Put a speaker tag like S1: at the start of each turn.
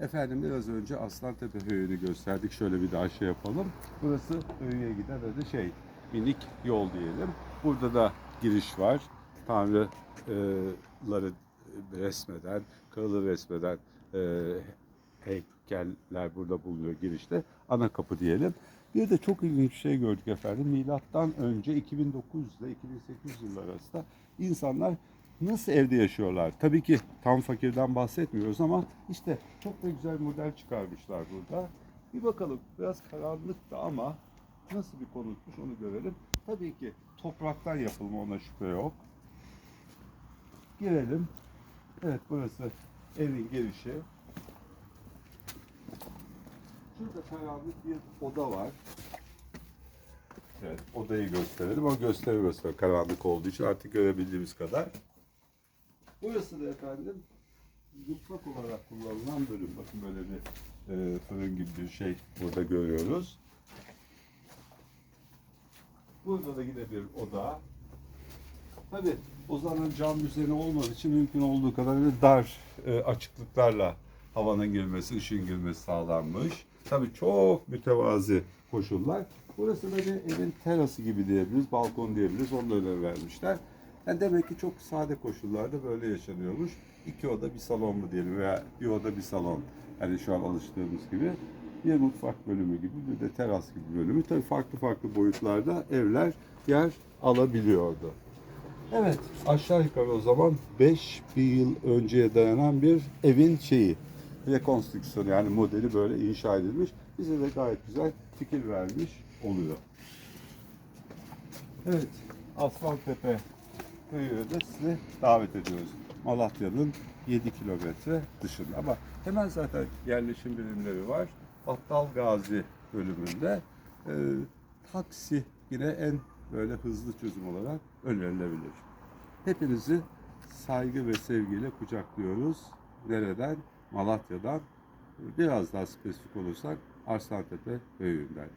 S1: Efendim biraz önce Aslantepe Höyü'nü gösterdik. Şöyle bir daha şey yapalım. Burası Höyü'ye giden adı şey minik yol diyelim. Burada da giriş var. Tanrıları resmeden, kralı resmeden e, heykeller burada bulunuyor girişte. Ana kapı diyelim. Bir de çok ilginç bir şey gördük efendim. Milattan önce 2009 ile 2008 yılları arasında insanlar nasıl evde yaşıyorlar? Tabii ki tam fakirden bahsetmiyoruz ama işte çok da güzel model çıkarmışlar burada. Bir bakalım biraz karanlıktı ama nasıl bir konutmuş onu görelim. Tabii ki topraktan yapılma ona şüphe yok. Girelim. Evet burası evin girişi. Şurada karanlık bir oda var. Evet, odayı gösterelim ama gösteremiyoruz tabii karanlık olduğu için artık görebildiğimiz kadar. Burası da efendim mutfak olarak kullanılan bölüm. Bakın böyle bir e, fırın gibi bir şey burada görüyoruz. Burada da yine bir oda. Tabii Ozan'ın cam düzeni olmadığı için mümkün olduğu kadar dar e, açıklıklarla havanın girmesi, ışığın girmesi sağlanmış. Tabii çok mütevazi koşullar. Burası da bir evin terası gibi diyebiliriz, balkon diyebiliriz. Onu da önem vermişler. Yani demek ki çok sade koşullarda böyle yaşanıyormuş. İki oda bir salon mu diyelim veya bir oda bir salon. Hani şu an alıştığımız gibi. Bir mutfak bölümü gibi bir de teras gibi bölümü. Tabii farklı farklı boyutlarda evler yer alabiliyordu. Evet, aşağı yukarı o zaman 5000 yıl önceye dayanan bir evin şeyi, rekonstrüksiyonu yani modeli böyle inşa edilmiş. Bize de gayet güzel fikir vermiş oluyor. Evet, Aslantepe köyüne de sizi davet ediyoruz. Malatya'nın 7 kilometre dışında ama hemen zaten yerleşim birimleri var. Battal Gazi bölümünde e, taksi yine en böyle hızlı çözüm olarak önerilebilir. Hepinizi saygı ve sevgiyle kucaklıyoruz. Nereden? Malatya'dan. Biraz daha spesifik olursak Arslantepe Höyü'nden.